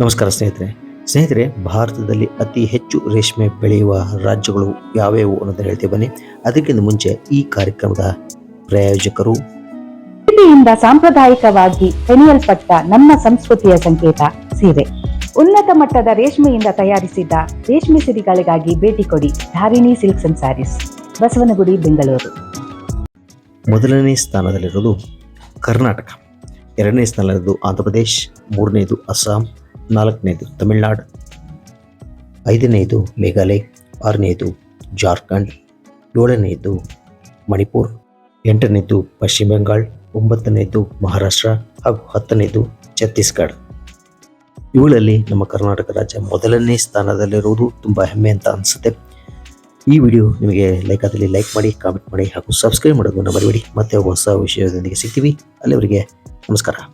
ನಮಸ್ಕಾರ ಸ್ನೇಹಿತರೆ. ಸ್ನೇಹಿತರೆ ಭಾರತದಲ್ಲಿ ಅತಿ ಹೆಚ್ಚು ರೇಷ್ಮೆ ಬೆಳೆಯುವ ರಾಜ್ಯಗಳು ಯಾವ್ಯಾವು ಅನ್ನೋದು ಹೇಳ್ತೀವಿ ಬನ್ನಿ. ಅದಕ್ಕಿಂತ ಮುಂಚೆ ಈ ಕಾರ್ಯಕ್ರಮದ ಪ್ರಾಯೋಜಕರು ಸೀರೆಯಿಂದ ಸಾಂಪ್ರದಾಯಿಕವಾಗಿ ಹೆಣಿಯಲ್ಪಟ್ಟ ನಮ್ಮ ಸಂಸ್ಕೃತಿಯ ಸಂಕೇತ ಸೀರೆ. ಉನ್ನತ ಮಟ್ಟದ ರೇಷ್ಮೆಯಿಂದ ತಯಾರಿಸಿದ ರೇಷ್ಮೆ ಸಿರಿಗಳಿಗಾಗಿ ಭೇಟಿ ಕೊಡಿ Dharini silks and sarees Basavanagudi Bengaluru. ಮೊದಲನೇ ಸ್ಥಾನದಲ್ಲಿರೋದು ಕರ್ನಾಟಕ. ಎರಡನೇ ಸ್ಥಾನದಲ್ಲಿರೋದು ಆಂಧ್ರಪ್ರದೇಶ್ ಮೂರನೇದು ಅಸ್ಸಾಂ ನಾಲ್ಕನೇದು ತಮಿಳುನಾಡು. ಐದನೇದು ಮೇಘಾಲಯ. ಆರನೇದು ಜಾರ್ಖಂಡ್. ಏಳನೇದು ಮಣಿಪುರ್. ಎಂಟನೇದು ಪಶ್ಚಿಮ ಬಂಗಾಳ. ಒಂಬತ್ತನೇದು ಮಹಾರಾಷ್ಟ್ರ ಹಾಗೂ ಹತ್ತನೇದು ಛತ್ತೀಸ್ಗಢ. ಇವುಗಳಲ್ಲಿ ನಮ್ಮ ಕರ್ನಾಟಕ ರಾಜ್ಯ ಮೊದಲನೇ ಸ್ಥಾನದಲ್ಲಿರುವುದು ತುಂಬ ಹೆಮ್ಮೆ ಅಂತ ಅನಿಸುತ್ತೆ. ಈ ವಿಡಿಯೋ ನಿಮಗೆ ಲೈಕ್ ಆದಲ್ಲಿ ಲೈಕ್ ಮಾಡಿ, ಕಾಮೆಂಟ್ ಮಾಡಿ ಹಾಗೂ ಸಬ್ಸ್ಕ್ರೈಬ್ ಮಾಡೋದನ್ನು ಮರಿಬೇಡಿ. ಮತ್ತೆ ಹೊಸ ವಿಷಯದೊಂದಿಗೆ ಸಿಗ್ತೀವಿ. ಅಲ್ಲಿವರೆಗೆ ನಮಸ್ಕಾರ.